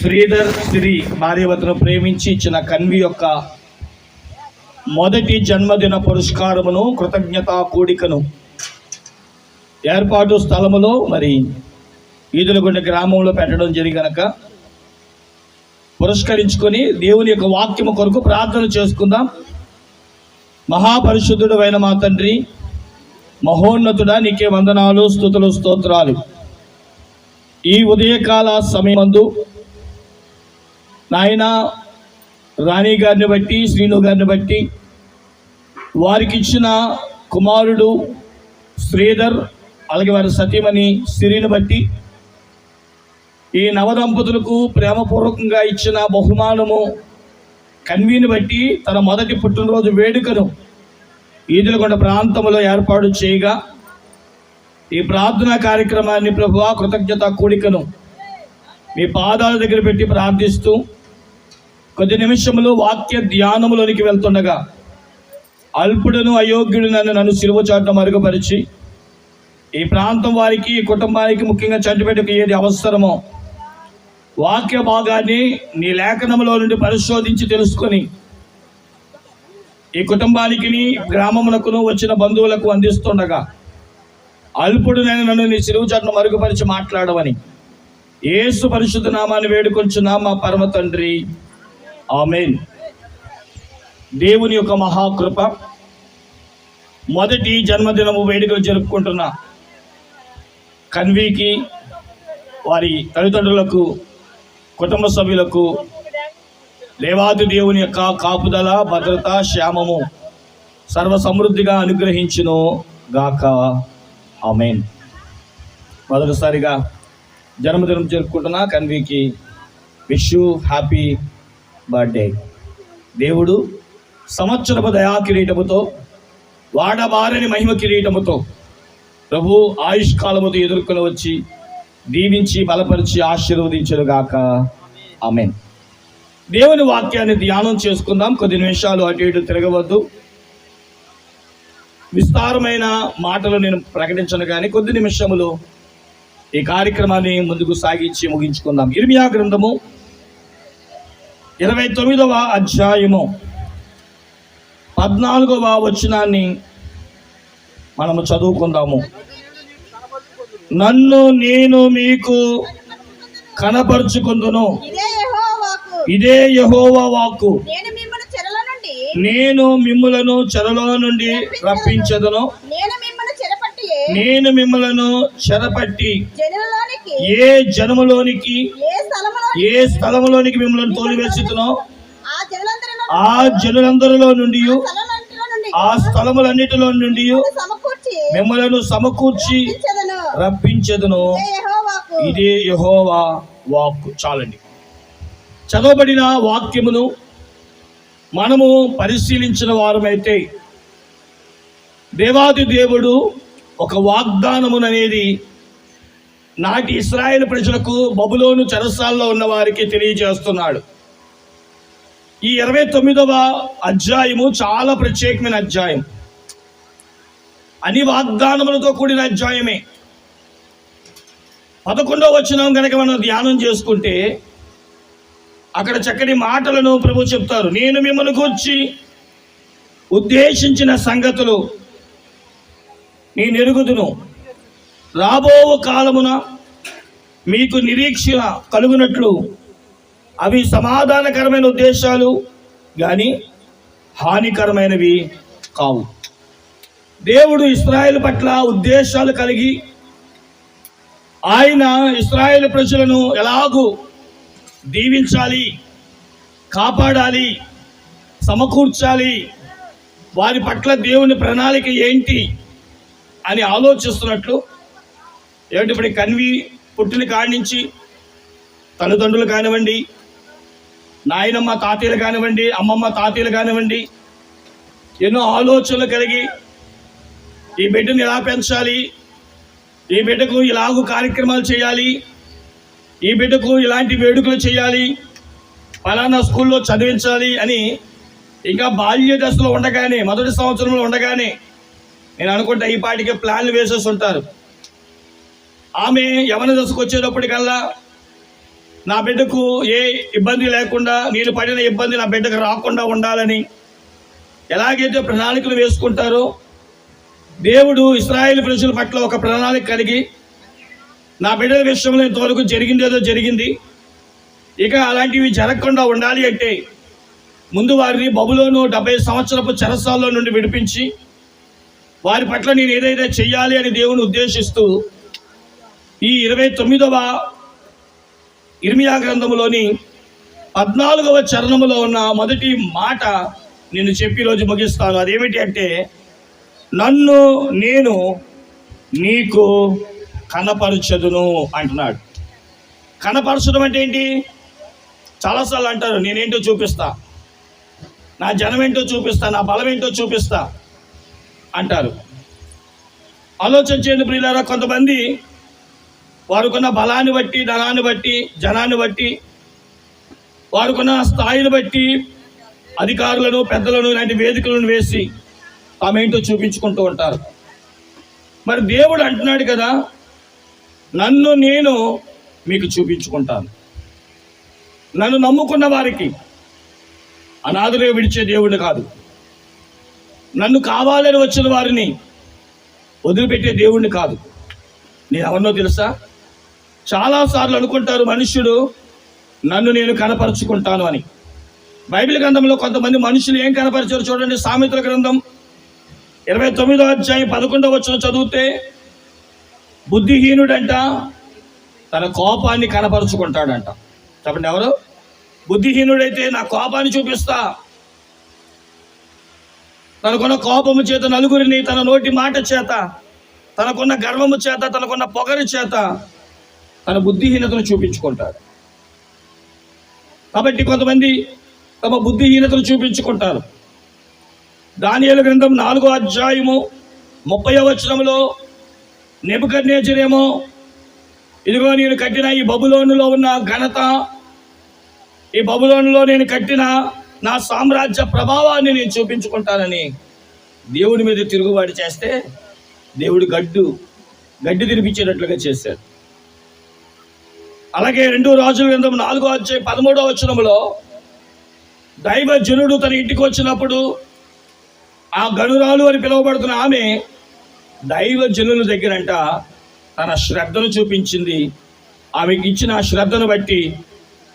శ్రీధర్ శ్రీ భార్యవతను ప్రేమించి ఇచ్చిన కన్వి యొక్క మొదటి జన్మదిన పురస్కారమును కృతజ్ఞతా కూడికను ఏర్పాటు స్థలములో మరి ఈదులగుండ గ్రామంలో పెట్టడం జరిగనక పురస్కరించుకొని దేవుని యొక్క వాక్యము కొరకు ప్రార్థన చేసుకుందాం. మహాపరిశుద్ధుడు అయిన మా తండ్రి మహోన్నతుడా నీకే వందనాలు స్థుతులు స్తోత్రాలు. ఈ ఉదయకాల సమయమందు నాయన రాణి గారిని బట్టి శ్రీను గారిని బట్టి వారికి ఇచ్చిన కుమారుడు శ్రీధర్ అలాగే వారి సతీమణి సిరిని బట్టి ఈ నవదంపతులకు ప్రేమపూర్వకంగా ఇచ్చిన బహుమానము కన్వీని బట్టి తన మొదటి పుట్టినరోజు వేడుకను ఈదులకొండ ప్రాంతంలో ఏర్పాటు చేయగా ఈ ప్రార్థనా కార్యక్రమాన్ని ప్రభు కృతజ్ఞత కూడికను మీ పాదాల దగ్గర పెట్టి ప్రార్థిస్తూ కొద్ది నిమిషములు వాక్య ధ్యానములోనికి వెళ్తుండగా అల్పుడును అయోగ్యుడు నన్ను నన్ను సిలువ చాటును మరుగుపరిచి ఈ ప్రాంతం వారికి ఈ కుటుంబానికి ముఖ్యంగా చంటిపెట్టుకు ఏది అవసరమో వాక్య భాగాన్ని నీ లేఖనములో నుండి పరిశోధించి తెలుసుకొని ఈ కుటుంబానికి గ్రామమునకును వచ్చిన బంధువులకు అందిస్తుండగా అల్పుడు నేను నన్ను నీ సిలువు చాటును మరుగుపరిచి మాట్లాడవని ఏసు పరిశుద్ధ నామాన్ని వేడుకొంచున్నా మా పరమ తండ్రి. ఆమెన్. దేవుని యొక్క మహాకృప. మొదటి జన్మదినము వేడుకలు జరుపుకుంటున్న కన్వీకి వారి తల్లిదండ్రులకు కుటుంబ సభ్యులకు దేవాది దేవుని యొక్క కాపుదల భద్రత శ్యామము సర్వ సమృద్ధిగా అనుగ్రహించును గాక. ఆమెన్. మొదటిసారిగా జన్మదినం జరుపుకుంటున్న కన్వీకి విష్ హ్యాపీ బర్త్డే. దేవుడు సంవత్సరపు దయా కిరీటముతో వాడబారని మహిమ కిరీటముతో ప్రభు ఆయుష్కాలముతో ఎదుర్కొని వచ్చి దీవించి బలపరిచి ఆశీర్వదించను గాక. ఆమెన్. దేవుని వాక్యాన్ని ధ్యానం చేసుకుందాం. కొద్ది నిమిషాలు అటు ఇటు తిరగవద్దు. విస్తారమైన మాటలు నేను ప్రకటించను కానీ కొద్ది నిమిషములు ఈ కార్యక్రమాన్ని ముందుకు సాగించి ముగించుకుందాం. ఇర్మియా గ్రంథము ఇరవై తొమ్మిదవ అధ్యాయము పద్నాలుగవ వచనాన్ని మనము చదువుకుందాము. నన్ను నేను మీకు కనపరుచుకుందును. ఇదే యహోవా వాక్కు. నేను మిమ్మల్ని చెరల నుండి రప్పించదును. నేను మిమ్మలను చెరపట్టి ఏ జనములోనికి ఏ స్థలములోనికి మిమ్మల్ని తోలివేసుతునో ఆ జనులందరిలో నుండి ఆ స్థలములన్నిటిలో నుండి మిమ్మలను సమకూర్చి రప్పించదును. ఇదే యహోవా వాక్కు. చాలండి. చదవబడిన వాక్యమును మనము పరిశీలించిన వారమైతే దేవాది దేవుడు ఒక వాగ్దానమున అనేది నాటి ఇస్రాయేల్ ప్రజలకు బబులోను చెరసాల్లో ఉన్న వారికి తెలియజేస్తున్నాడు. ఈ ఇరవై తొమ్మిదవ అధ్యాయము చాలా ప్రత్యేకమైన అధ్యాయం. అన్ని వాగ్దానములతో కూడిన అధ్యాయమే. పదకొండవ వచనం కనుక మనం ధ్యానం చేసుకుంటే అక్కడ చక్కటి మాటలను ప్రభు చెప్తారు. నేను మిమ్మల్ని కూర్చి ఉద్దేశించిన సంగతులు నేను ఎరుగుదును రాబో కాలమున మీకు నిరీక్షణ కలుగునట్లు. అవి సమాధానకరమైన ఉద్దేశాలు కానీ హానికరమైనవి కావు. దేవుడు ఇస్రాయేల్ పట్ల ఉద్దేశాలు కలిగి ఆయన ఇస్రాయేల్ ప్రజలను ఎలాగూ దీవించాలి కాపాడాలి సమకూర్చాలి. వారి పట్ల దేవుని ప్రణాళిక ఏంటి? అని ఆలోచిస్తున్నట్లు ఏమిటి ఇప్పుడు కన్వి పుట్టిన కాడి నుంచి తల్లిదండ్రులు కానివ్వండి నాయనమ్మ తాతయ్యలు కానివ్వండి అమ్మమ్మ తాతయ్యలు కానివ్వండి ఎన్నో ఆలోచనలు కలిగి ఈ బిడ్డను ఎలా పెంచాలి ఈ బిడ్డకు ఇలాగూ కార్యక్రమాలు చేయాలి ఈ బిడ్డకు ఇలాంటి వేడుకలు చేయాలి ఫలానా స్కూల్లో చదివించాలి అని ఇంకా బాల్య దశలో ఉండగానే మొదటి సంవత్సరంలో ఉండగానే నేను అనుకుంటా ఈ పాటికి ప్లాన్లు వేసేసి ఉంటారు ఆమె యవన దశకు వచ్చేటప్పటికల్లా నా బిడ్డకు ఏ ఇబ్బంది లేకుండా నేను పడిన ఇబ్బంది నా బిడ్డకు రాకుండా ఉండాలని ఎలాగైతే ప్రణాళికలు వేసుకుంటారో దేవుడు ఇస్రాయేల్ ప్రజల పట్ల ఒక ప్రణాళిక కలిగి నా బిడ్డల విషయంలో ఇంతవరకు జరిగిందేదో జరిగింది. ఇక అలాంటివి జరగకుండా ఉండాలి అంటే ముందు వారిని బబులోను డెబ్బై సంవత్సరపు చెరసాల్లో నుండి విడిపించి వారి పట్ల నేను ఏదైతే చెయ్యాలి అని దేవుని ఉద్దేశిస్తూ ఈ ఇరవై తొమ్మిదవ ఇర్మియా గ్రంథములోని పద్నాలుగవ చరణములో ఉన్న మొదటి మాట నేను చెప్పి రోజు ముగిస్తాను. అదేమిటి అంటే నన్ను నేను నీకు కనపరచదును అంటున్నాడు. కనపరచడం అంటే ఏంటి? చాలాసార్లు అంటారు నేనేంటో చూపిస్తా. నా జనం ఏంటో చూపిస్తా నా బలం ఏంటో చూపిస్తా. అంటారు. ఆలోచన చేయండి ప్రియులారా కొంతమంది వారికున్న బలాన్ని బట్టి ధనాన్ని బట్టి జనాన్ని బట్టి వారుకున్న స్థాయిని బట్టి అధికారులను పెద్దలను ఇలాంటి వేదికలను వేసి తామేంటో చూపించుకుంటూ ఉంటారు. మరి దేవుడు అంటున్నాడు కదా నన్ను నేను మీకు చూపించుకుంటాను. నన్ను నమ్ముకున్న వారికి అనాథులే విడిచే దేవుడిని కాదు. నన్ను కావాలని వచ్చిన వారిని వదిలిపెట్టే దేవుడిని కాదు. నేను ఎవరినో తెలుసా? చాలాసార్లు అనుకుంటారు మనుష్యుడు నన్ను నేను కనపరుచుకుంటాను అని. బైబిల్ గ్రంథంలో కొంతమంది మనుషులు ఏం కనపరిచారు చూడండి. సామెతల గ్రంథం ఇరవై తొమ్మిదో అధ్యాయం పదకొండవ వచ్చిన చదివితే బుద్ధిహీనుడంట తన కోపాన్ని కనపరుచుకుంటాడంట. చెప్పండి ఎవరు? బుద్ధిహీనుడైతే నా కోపాన్ని చూపిస్తా. తనకున్న కోపము చేత నలుగురిని తన నోటి మాట చేత తనకున్న గర్వము చేత తనకున్న పొగరు చేత తన బుద్ధిహీనతను చూపించుకుంటాడు. కాబట్టి కొంతమంది తమ బుద్ధిహీనతను చూపించుకుంటారు. దానియలు గ్రంథం నాలుగో అధ్యాయము ముప్పై వచనంలో నెబుకర్నేచరేమో ఇదిగో నేను కట్టిన ఈ బబులోనులో ఉన్న ఘనత ఈ బబులోనులో నేను కట్టిన నా సామ్రాజ్య ప్రభావాన్ని నేను చూపించుకుంటానని దేవుడి మీద తిరుగుబాటు చేస్తే దేవుడు గడ్డు గడ్డి తినిపించేటట్లుగా చేశాడు. అలాగే రెండు రాజుల గ్రంథం నాలుగో అధ్యాయ పదమూడవ వచనంలో దైవ జనుడు తన ఇంటికి వచ్చినప్పుడు ఆ గనురాలు అని పిలువబడుతున్న ఆమె దైవ జనుల దగ్గరంట తన శ్రద్ధను చూపించింది. ఆమెకి ఇచ్చిన శ్రద్ధను బట్టి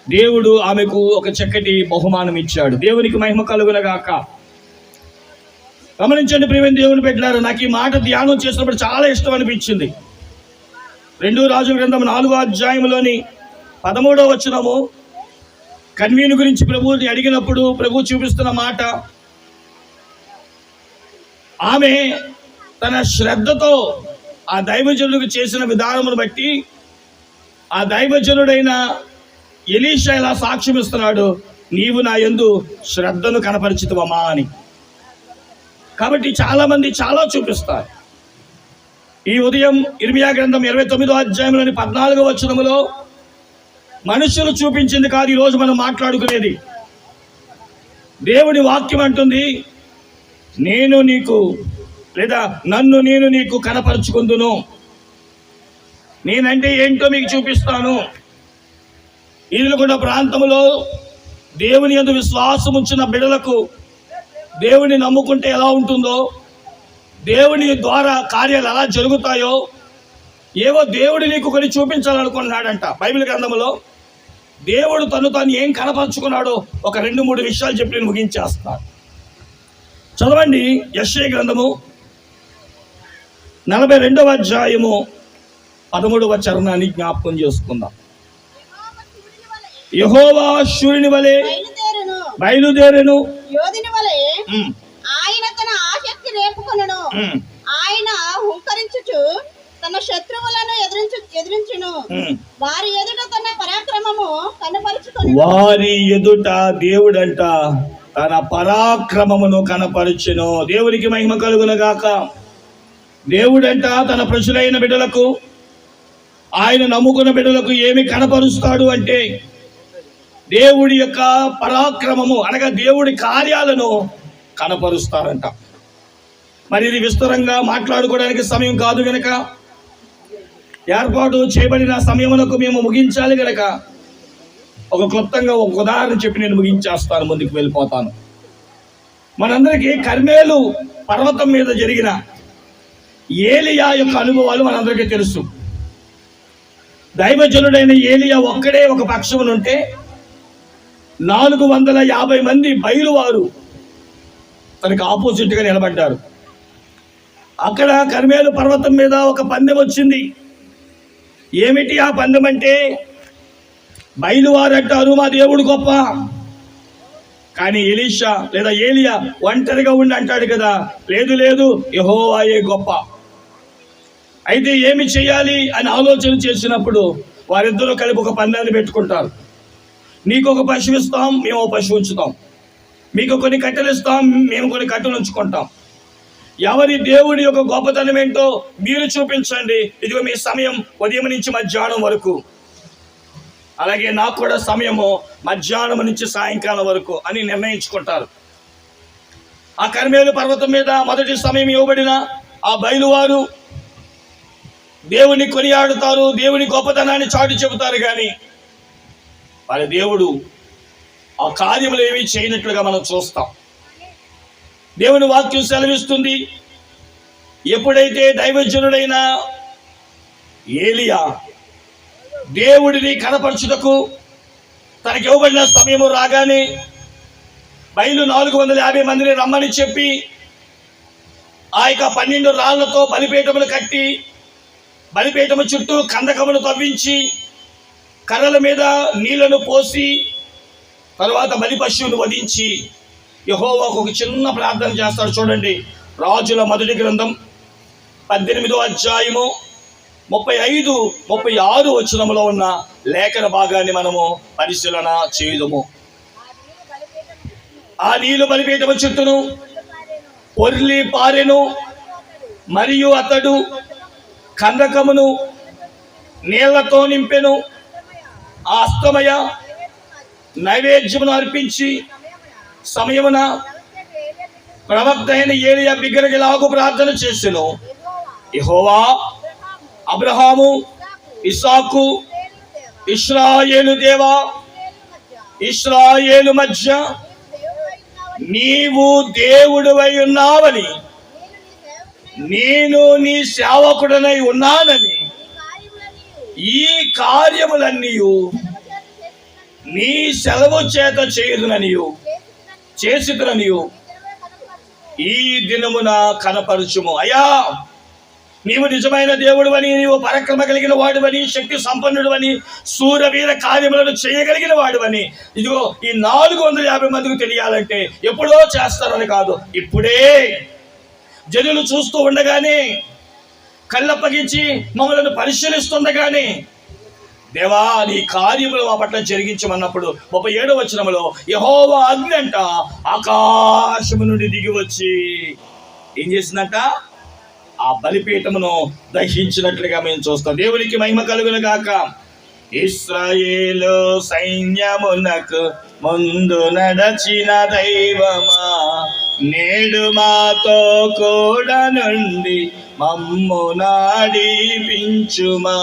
దేవుడు ఆమెకు ఒక చక్కటి బహుమానం ఇచ్చాడు. దేవునికి మహిమ కలుగునగాక గమనించండి ప్రియమైన దేవుని పెట్టారు నాకు ఈ మాట ధ్యానం చేసినప్పుడు చాలా ఇష్టం అనిపించింది. రెండు రాజు గ్రంథం నాలుగో అధ్యాయంలోని పదమూడవ వచనము కన్వీను గురించి ప్రభువుని అడిగినప్పుడు ప్రభు చూపిస్తున్న మాట ఆమె తన శ్రద్ధతో ఆ దైవజనుడికి చేసిన విధానమును బట్టి ఆ దైవజనుడైన ఎలీషా ఇలా సాక్ష్యం ఇస్తున్నాడు? నీవు నా యందు శ్రద్ధను కనపరిచితవమ్మా అని. కాబట్టి చాలామంది చాలా చూపిస్తారు. ఈ ఉదయం ఇర్మియా గ్రంథం ఇరవై తొమ్మిదో అధ్యాయంలోని పద్నాలుగో వచనములో మనుషులు చూపించింది కాదు ఈరోజు మనం మాట్లాడుకునేది. దేవుని వాక్యం అంటుంది నేను నీకు లేదా నన్ను నేను నీకు కనపరుచుకుందును. నేనంటే ఏంటో మీకు చూపిస్తాను. ఈదులకొండ ప్రాంతంలో దేవుని ఎందు విశ్వాసం ఉంచిన బిడలకు దేవుని నమ్ముకుంటే ఎలా ఉంటుందో దేవుని ద్వారా కార్యాలు ఎలా జరుగుతాయో ఏవో దేవుడు నీకు కొన్ని చూపించాలనుకున్నాడంట బైబిల్ గ్రంథంలో దేవుడు తను తాను ఏం కనపరుచుకున్నాడో ఒక రెండు మూడు విషయాలు చెప్పి నేను ముగించేస్తాను చదవండి యశ్వ గ్రంథము నలభై రెండవ అధ్యాయము పదమూడవ చరణాన్ని జ్ఞాపకం చేసుకుందాం. యహోవా సూర్యుని వలె బయలుదేరును. యోధుని వలె ఆయన తన ఆసక్తి రేపుకొనును. ఆయన హుంకరించుచు తన శత్రువులను ఎదిరించు ఎదిరించును. ఉమ్. వారి ఎదుట తన పరాక్రమము కనపరుచుకొని వారి ఎదుట దేవుడంట తన పరాక్రమమును కనపరచెను. దేవునికి మహిమ కలుగునగాక. దేవుడంట తన ప్రజలైన బిడ్డలకు ఆయన నమ్ముకున్న బిడ్డలకు ఏమి కనపరుస్తాడు అంటే దేవుడి యొక్క పరాక్రమము అనగా దేవుడి కార్యాలను కనపరుస్తారంట. మరి ఇది విస్తరంగా మాట్లాడుకోవడానికి సమయం కాదు గనక. ఏర్పాటు చేయబడిన సమయమునకు మేము ముగించాలి గనక. ఒక క్లుప్తంగా ఒక ఉదాహరణ చెప్పి నేను ముగించేస్తాను ముందుకు వెళ్ళిపోతాను. మనందరికీ కర్మేలు పర్వతం మీద జరిగిన ఏలియా యొక్క అనుభవాలు మనందరికీ తెలుసు. దైవజనుడైన ఏలియా ఒక్కడే ఒక పక్షమునుంటే నాలుగు వందల యాభై మంది బయలువారు తనకు ఆపోజిట్గా నిలబడ్డారు. అక్కడ కర్మేలు పర్వతం మీద ఒక పందెం వచ్చింది. ఏమిటి ఆ పందెం అంటే బయలువారంటారు మా దేవుడు గొప్ప. కానీ ఎలీషా లేదా ఏలియా ఒంటరిగా ఉండి అంటాడు కదా లేదు లేదు యహోవాయే గొప్ప. అయితే ఏమి చేయాలి అని ఆలోచన చేసినప్పుడు వారిద్దరూ కలిపి ఒక పందాన్ని పెట్టుకుంటారు. నీకు ఒక పశువు ఇస్తాం మేము ఒక పశువు ఉంచుతాం. మీకు కొన్ని కట్టెలు ఇస్తాం మేము కొన్ని కట్టెలు ఉంచుకుంటాం. ఎవరి దేవుడి యొక్క గొప్పతనం ఏంటో మీరు చూపించండి. ఇదిగో మీ సమయం ఉదయం నుంచి మధ్యాహ్నం వరకు. అలాగే నాకు కూడా సమయము మధ్యాహ్నం నుంచి సాయంకాలం వరకు అని నిర్ణయించుకుంటారు. ఆ కర్మేలు పర్వతం మీద మొదటి సమయం ఇవ్వబడిన ఆ బయలువారు దేవుని కొనియాడుతారు దేవుని గొప్పతనాన్ని చాటి చెబుతారు కానీ మరి దేవుడు ఆ కార్యములు ఏమీ చేయనట్లుగా మనం చూస్తాం. దేవుని వాక్యం సెలవిస్తుంది ఎప్పుడైతే దైవజనుడైన ఏలియా దేవుడిని కనపరచుటకు తనకి ఇవ్వబడిన సమయము రాగానే బయలు నాలుగు వందల యాభై మందిని రమ్మని చెప్పి ఆ యొక్క పన్నెండు రాళ్ళతో బలిపీఠములు కట్టి బలిపీఠము చుట్టూ కందకములు తవ్వించి కర్రల మీద నీళ్ళను పోసి తర్వాత బలి పశువును వధించి యహోవాకు ఒక చిన్న ప్రార్థన చేస్తాడు. చూడండి రాజుల మొదటి గ్రంథం పద్దెనిమిదో అధ్యాయము ముప్పై ఐదు ముప్పై ఆరు వచనములో ఉన్న లేఖన భాగాన్ని మనము పరిశీలన చేయుదము. ఆ నీళ్ళు బలిపీఠము చుట్టూను పొర్లి పారెను మరియు అతడు కందకమును నీళ్ళతో నింపెను ఆ అస్తమయ నైవేద్యమును అర్పించి సమయమున ప్రవక్త అయిన ఏలియా బిగ్గరగిలాగు ప్రార్థన చేసెను. ఇహోవా అబ్రహాము ఇసాకు ఇస్రాయేలు దేవా ఇస్రాయేలు మధ్య నీవు దేవుడివై ఉన్నావని నేను నీ సేవకుడనై ఉన్నానని ఈ కార్యములన్నీ నీ సెలవు చేత చేయుదుననియు చేసిదుననియు ఈ దినమున కనపరచుము. అయ్యా నీవు నిజమైన దేవుడువని నీవు పరక్రమ కలిగిన వాడువని శక్తి సంపన్నుడువని సూర్యవీర కార్యములను చేయగలిగిన వాడువని. ఇదిగో ఈ నాలుగు వందల యాభై మందికి తెలియాలంటే ఎప్పుడో చేస్తారని కాదు ఇప్పుడే. జనులు చూస్తూ ఉండగానే కళ్ళప్పగించి మమ్మల్ని పరిశీలిస్తుండగానే దేవా నీ కార్యములు మా పట్ల జరిగించమన్నప్పుడు ముప్పై ఏడో వచనములో యహోవా అగ్ని అంట ఆకాశము నుండి దిగి వచ్చి ఏం చేసిందంట? ఆ బలిపీఠమును దహించినట్లుగా మేము చూస్తాం. దేవునికి మహిమ కలుగును గాక. ఇస్రాయేలు సైన్యమునకు ముందు నడచిన దైవమా నేడు మాతో కూడా నుండి మమ్ము నాడిపించుమా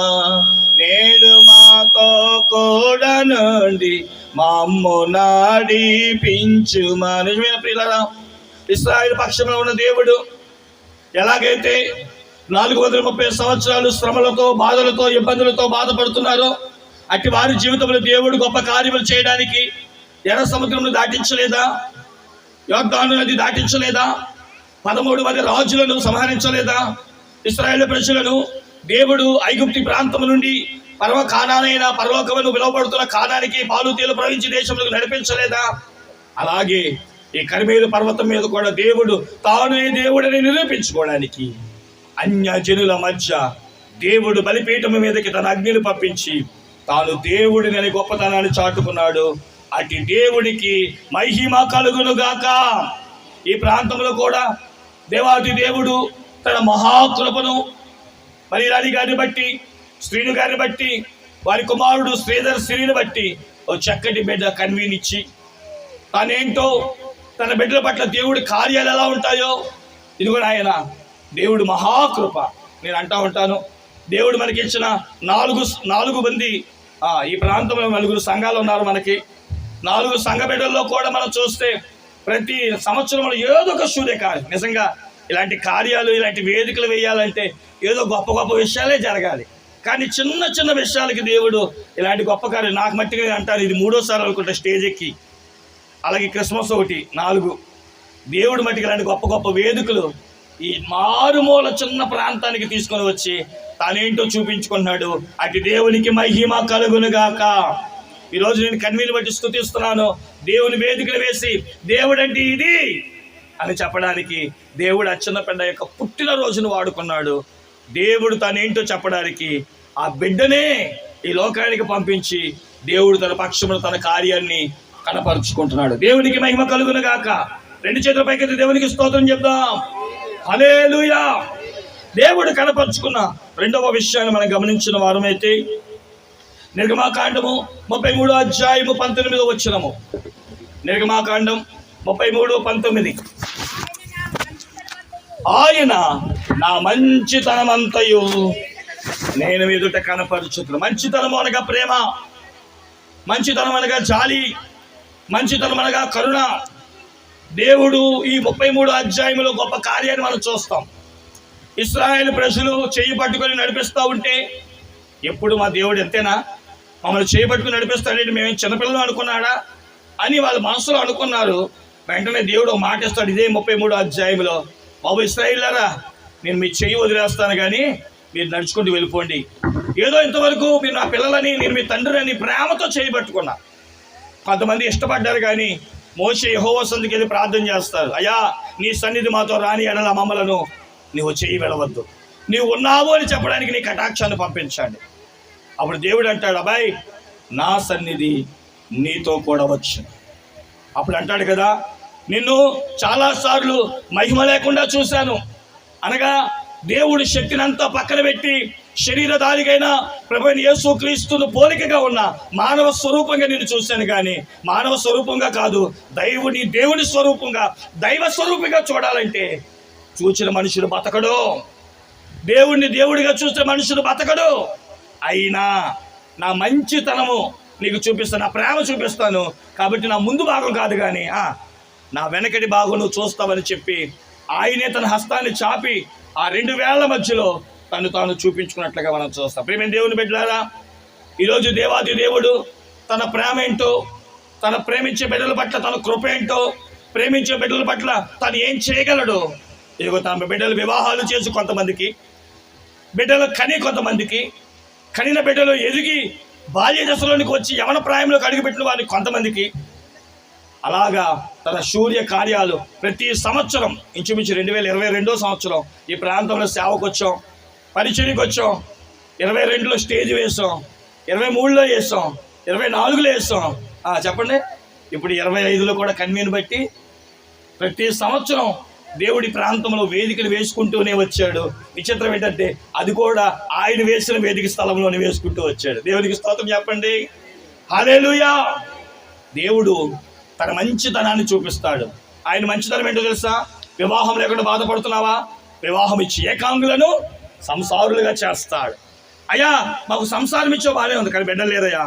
నేడు మాతో కూడా నుండి మమ్ము నాడిపించుమా నిజమైన ప్రియులరా ఇస్రాయేల్ పక్షంలో ఉన్న దేవుడు ఎలాగైతే నాలుగు వందల ముప్పై సంవత్సరాలు శ్రమలతో బాధలతో ఇబ్బందులతో బాధపడుతున్నారో అట్టి వారి జీవితంలో దేవుడు గొప్ప కార్యములు చేయడానికి ఎర్ర సముద్రంను దాటించలేదా? యోగాను నది దాటించలేదా? పదమూడు మంది రాజులను సంహరించలేదా? ఇస్రాయేల్ ప్రజలను దేవుడు ఐగుప్తి ప్రాంతం నుండి పర్వ కానానైన పరలోకమును పిలువబడుతున్న కానానికి పాలు ప్రవహించి దేశంలోకి నడిపించలేదా? అలాగే ఈ కరిమేలు పర్వతం మీద కూడా దేవుడు తానే దేవుడని నిరూపించుకోవడానికి అన్య జనుల మధ్య దేవుడు బలిపీఠం మీదకి తన అగ్నిని పంపించి తాను దేవుడిని అని గొప్పతనాన్ని చాటుకున్నాడు. అటు దేవుడికి మహిమ కలుగును గాక ఈ ప్రాంతంలో కూడా దేవాది దేవుడు తన మహాకృపను మరి రాణి గారిని బట్టి శ్రీను గారిని బట్టి వారి కుమారుడు శ్రీధర్ శ్రీని బట్టి ఓ చక్కటి బిడ్డ కన్వీన్ ఇచ్చి తానేంటో తన బిడ్డల పట్ల దేవుడి కార్యాలు ఎలా ఉంటాయో ఇది కూడా ఆయన దేవుడు మహాకృప. నేను అంటా ఉంటాను దేవుడు మనకి ఇచ్చిన నాలుగు నాలుగు మంది ఈ ప్రాంతంలో నలుగురు సంఘాలు ఉన్నారు మనకి. నాలుగు సంఘ బిడ్డల్లో కూడా మనం చూస్తే ప్రతి సంవత్సరంలో ఏదో ఒక సూర్యకార్యం. నిజంగా ఇలాంటి కార్యాలు ఇలాంటి వేదికలు వేయాలంటే ఏదో గొప్ప గొప్ప విషయాలే జరగాలి. కానీ చిన్న చిన్న విషయాలకి దేవుడు ఇలాంటి గొప్ప కార్యం నాకు మట్టిగా అంటారు. ఇది మూడోసారి అనుకుంటా స్టేజ్ ఎక్కి. అలాగే క్రిస్మస్ ఒకటి నాలుగు. దేవుడు మట్టికి ఇలాంటి గొప్ప గొప్ప వేదికలు ఈ మారుమూల చిన్న ప్రాంతానికి తీసుకొని వచ్చి తనేంటో చూపించుకున్నాడు అటు దేవునికి మహిమ కలుగునుగాక. ఈరోజు నేను కన్నీళ్ళు బట్టి స్థుతిస్తున్నాను దేవుని వేదికలు వేసి దేవుడు అంటే ఇది అని చెప్పడానికి దేవుడు అచ్చన్న పెద్ద యొక్క పుట్టినరోజును వాడుకున్నాడు. దేవుడు తనేంటో చెప్పడానికి ఆ బిడ్డనే ఈ లోకానికి పంపించి దేవుడు తన పక్షమున తన కార్యాన్ని కనపరుచుకుంటున్నాడు. దేవునికి మహిమ కలుగును గాక. రెండు చేతుల పైకి దేవునికి స్తోత్రం చెప్దాం. హలేలుయా దేవుడు కనపరుచుకున్న రెండవ విషయాన్ని మనం గమనించిన వారమైతే నిర్గమాకాండము ముప్పై మూడు అధ్యాయము పంతొమ్మిదో వచ్చినము నిర్గమాకాండం ముప్పై మూడు పంతొమ్మిది. ఆయన నా మంచితనమంతయు నేను ఎదుట కనపరుచుతున్నాను మంచితనము అనగా ప్రేమ మంచితనం అనగా జాలి మంచితనం అనగా కరుణ. దేవుడు ఈ ముప్పై మూడు అధ్యాయంలో గొప్ప కార్యాన్ని మనం చూస్తాం. ఇస్రాయేల్ ప్రజలు చేయి పట్టుకొని నడిపిస్తూ ఉంటే ఎప్పుడు మా దేవుడు ఎంతేనా? మమ్మల్ని చేపట్టుకుని నడిపిస్తాడేంటి మేము చిన్నపిల్లలు అనుకున్నాడా అని వాళ్ళ మనసులో అనుకున్నారు. వెంటనే దేవుడు ఒక మాట ఇస్తాడు ఇదే ముప్పై మూడు అధ్యాయంలో. బాబు ఇస్రాయిల్లారా నేను మీ చెయ్యి వదిలేస్తాను కానీ మీరు నడుచుకుంటూ వెళ్ళిపోండి. ఏదో ఇంతవరకు మీరు నా పిల్లలని నేను మీ తండ్రిని ప్రేమతో చేయబట్టుకున్నా. కొంతమంది ఇష్టపడ్డారు కానీ మోసే యహోవ సందికి వెళ్ళి ప్రార్థన చేస్తారు. అయ్యా నీ సన్నిధి మాతో రాని ఎడల మమ్మలను నువ్వు చేయి వెళ్ళవద్దు. నీవు ఉన్నావు అని చెప్పడానికి నీ కటాక్షాన్ని పంపించండి. అప్పుడు దేవుడు అంటాడు అబ్బాయి నా సన్నిధి నీతో కూడా వచ్చు అప్పుడు అంటాడు కదా నిన్ను చాలాసార్లు మహిమ లేకుండా చూశాను. అనగా దేవుడి శక్తిని అంతా పక్కన పెట్టి శరీరధారిగైన ప్రభుని యేసు క్రీస్తును పోలికగా ఉన్న మానవ స్వరూపంగా నేను చూశాను కానీ మానవ స్వరూపంగా కాదు దైవుని దేవుని స్వరూపంగా దైవ స్వరూపంగా చూడాలంటే చూచిన మనుషులు బతకడు. దేవుణ్ణి దేవుడిగా చూస్తే మనుషులు బతకడు. అయినా నా మంచితనము నీకు చూపిస్తాను నా ప్రేమ చూపిస్తాను. కాబట్టి నా ముందు భాగం కాదు కానీ నా వెనకటి భాగం నువ్వు చూస్తావని చెప్పి ఆయనే తన హస్తాన్ని చాపి ఆ రెండు వేళ్ళ మధ్యలో తను తాను చూపించుకున్నట్లుగా మనం చూస్తాం. ప్రేమ దేవుని బిడ్డలారా ఈరోజు దేవాది దేవుడు తన ప్రేమ ఏంటో తన ప్రేమించే బిడ్డల పట్ల తన కృప ఏంటో ప్రేమించే బిడ్డల పట్ల తను ఏం చేయగలడు ఇదిగో తన బిడ్డలు వివాహాలు చేసి కొంతమందికి బిడ్డలు కని కొంతమందికి కనిన బిడ్డలో ఎదిగి బాల్య దశలోనికి వచ్చి యవన ప్రాయంలోకి అడుగుపెట్టిన వారికి కొంతమందికి. అలాగా తన సూర్య కార్యాలు ప్రతి సంవత్సరం ఇంచుమించు రెండు వేల ఇరవై రెండో సంవత్సరం ఈ ప్రాంతంలో సేవకు వచ్చాం పరిచయకి వచ్చాం ఇరవై రెండులో స్టేజ్ వేసాం ఇరవై మూడులో వేసాం ఇరవై నాలుగులో వేసాం. చెప్పండి. ఇప్పుడు ఇరవై ఐదులో కూడా కన్వీన్ బట్టి ప్రతి సంవత్సరం దేవుడి ప్రాంతంలో వేదికలు వేసుకుంటూనే వచ్చాడు. విచిత్రం ఏంటంటే అది కూడా ఆయన వేసిన వేదిక స్థలంలోనే వేసుకుంటూ వచ్చాడు. దేవునికి స్తోత్రం చెప్పండి. హలేలుయా దేవుడు తన మంచితనాన్ని చూపిస్తాడు. ఆయన మంచితనం ఏంటో తెలుసా? వివాహం లేకుండా బాధపడుతున్నావా? వివాహం ఇచ్చి ఏకాంగులను సంసారులుగా చేస్తాడు. అయ్యా మాకు సంసారం ఇచ్చో బాగానే ఉంది కానీ బిడ్డలు లేదయ్యా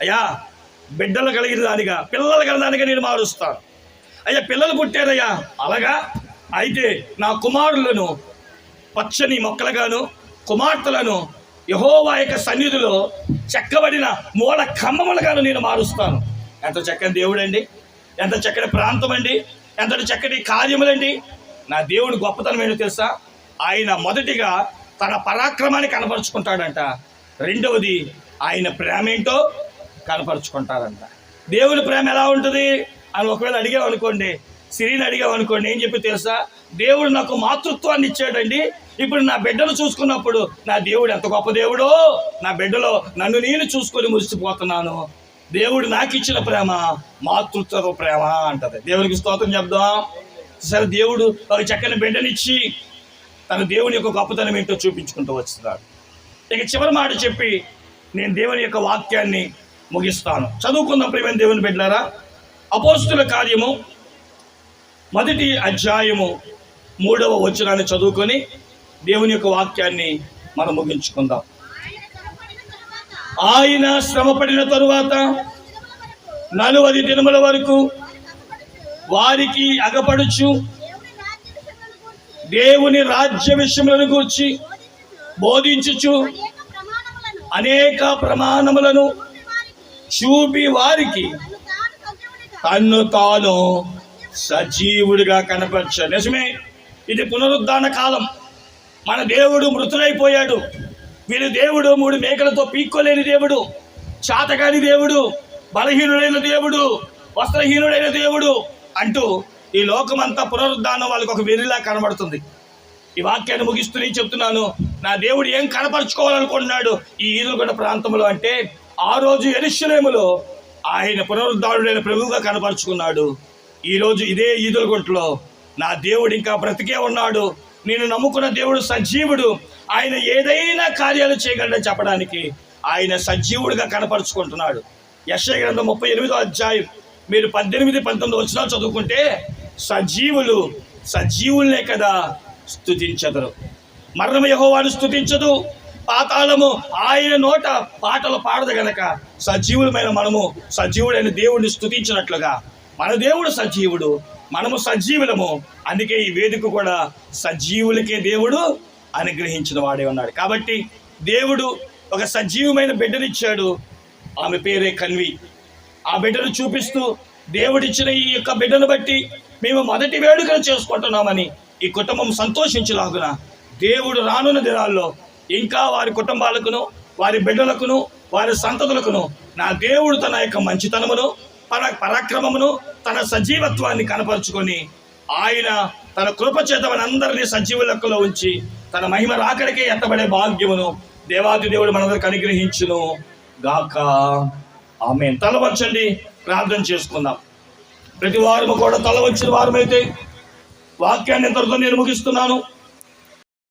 అయ్యా బిడ్డలు కలిగిన దానిగా పిల్లలు కలిగిన దానిగా నేను మారుస్తాను. అయ్యా పిల్లలు పుట్టారయ్యా. అలాగా? అయితే నా కుమారులను పచ్చని మొక్కలుగాను కుమార్తెలను యహోవా యొక్క సన్నిధిలో చెక్కబడిన మూల ఖమ్మములుగాను నేను మారుస్తాను. ఎంత చక్కని దేవుడండి ఎంత చక్కని ప్రాంతం అండి ఎంత చక్కటి కార్యములండి. నా దేవుడి గొప్పతనం ఏంటో తెలుసా? ఆయన మొదటిగా తన పరాక్రమాన్ని కనపరుచుకుంటాడంట. రెండవది ఆయన ప్రేమ ఏంటో కనపరుచుకుంటాడంట. దేవుని ప్రేమ ఎలా ఉంటుంది? అని ఒకవేళ అడిగాం అనుకోండి సిరిని అడిగామనుకోండి ఏం చెప్పి తెలుసా? దేవుడు నాకు మాతృత్వాన్ని ఇచ్చాడండి. ఇప్పుడు నా బిడ్డను చూసుకున్నప్పుడు నా దేవుడు ఎంత గొప్ప దేవుడో! నా బిడ్డలో నన్ను నేను చూసుకొని మురిసిపోతున్నాను. దేవుడు నాకు ఇచ్చిన ప్రేమ మాతృత్వ ప్రేమ అంటది. దేవునికి స్తోత్రం చెప్దాం. సరే దేవుడు ఒక చక్కని బిడ్డనిచ్చి తన దేవుని యొక్క గొప్పతనం ఏంటో చూపించుకుంటూ వస్తున్నాడు. ఇక చివరి మాట చెప్పి నేను దేవుని యొక్క వాక్యాన్ని ముగిస్తాను. చదువుకుందాం ప్రేమ దేవుని బిడ్డారా అపోస్తుల కార్యము మొదటి అధ్యాయము మూడవ వచనాన్ని చదువుకొని దేవుని యొక్క వాక్యాన్ని మనం ముగించుకుందాం. ఆయన శ్రమపడిన తరువాత శ్రమ పడిన తరువాత నలువది దినముల వరకు వారికి అగపడుచు దేవుని రాజ్య విషయములను గూర్చి బోధించుచు అనేక ప్రమాణములను చూపి వారికి వారికి తన్ను తాను సజీవుడిగా కనపరచ నిజమే. ఇది పునరుద్ధాన కాలం. మన దేవుడు మృతుడైపోయాడు. వీరి దేవుడు మూడు మేకలతో పీక్కోలేని దేవుడు. చాతగాని దేవుడు. బలహీనుడైన దేవుడు. వస్త్రహీనుడైన దేవుడు. అంటూ ఈ లోకమంతా పునరుద్ధానం వాళ్ళకి ఒక వెర్రిలా కనబడుతుంది. ఈ వాక్యాన్ని ముగిస్తూనే చెప్తున్నాను. నా దేవుడు ఏం కనపరుచుకోవాలనుకుంటున్నాడు ఈ ఈదులగొండ ప్రాంతంలో అంటే ఆ రోజు ఎరుషలేములో ఆయన పునరుద్ధారుడైన ప్రభువుగా కనపరుచుకున్నాడు. ఈరోజు ఇదే ఇదే ఈదులగుంటలో నా దేవుడు ఇంకా బ్రతికే ఉన్నాడు. నేను నమ్ముకున్న దేవుడు సజీవుడు. ఆయన ఏదైనా కార్యాలు చేయగలడని చెప్పడానికి ఆయన సజీవుడిగా కనపరుచుకుంటున్నాడు. యశ గ్రంథం ముప్పై ఎనిమిదో అధ్యాయం. మీరు పద్దెనిమిది పంతొమ్మిది వచ్చినా చదువుకుంటే సజీవులు సజీవులనే కదా స్థుతించదరు మరణము యహోవాడు స్థుతించదు పాతాళము ఆయన నోట పాటలు పాడదు గనక సజీవులమైన మనము సజీవుడైన దేవుడిని స్థుతించినట్లుగా మన దేవుడు సజీవుడు మనము సజీవులము. అందుకే ఈ వేదిక కూడా సజీవులకే దేవుడు అనుగ్రహించిన వాడే ఉన్నాడు. కాబట్టి దేవుడు ఒక సజీవమైన బిడ్డనిచ్చాడు. ఆమె పేరే కన్వి. ఆ బిడ్డను చూపిస్తూ దేవుడిచ్చిన ఈ యొక్క బిడ్డను బట్టి మేము మొదటి వేడుకలు చేసుకుంటున్నామని ఈ కుటుంబం సంతోషించలాగున దేవుడు రానున్న దినాల్లో ఇంకా వారి కుటుంబాలకును వారి బిడ్డలకును వారి సంతతులకును నా దేవుడు తన యొక్క మంచితనమును తన పరాక్రమమును తన సజీవత్వాన్ని కనపరుచుకొని ఆయన తన కృపచేత మనందరినీ సజీవ లెక్కలో ఉంచి తన మహిమ రాకడికే ఎత్తబడే భాగ్యమును దేవాది దేవుడు మనందరికి అనుగ్రహించును గాక. ఆమె తల ప్రార్థన చేసుకుందాం. ప్రతి వారము కూడా తల వచ్చిన వారమైతే వాక్యాన్ని ఇంతటితో నేను ముగిస్తున్నాను.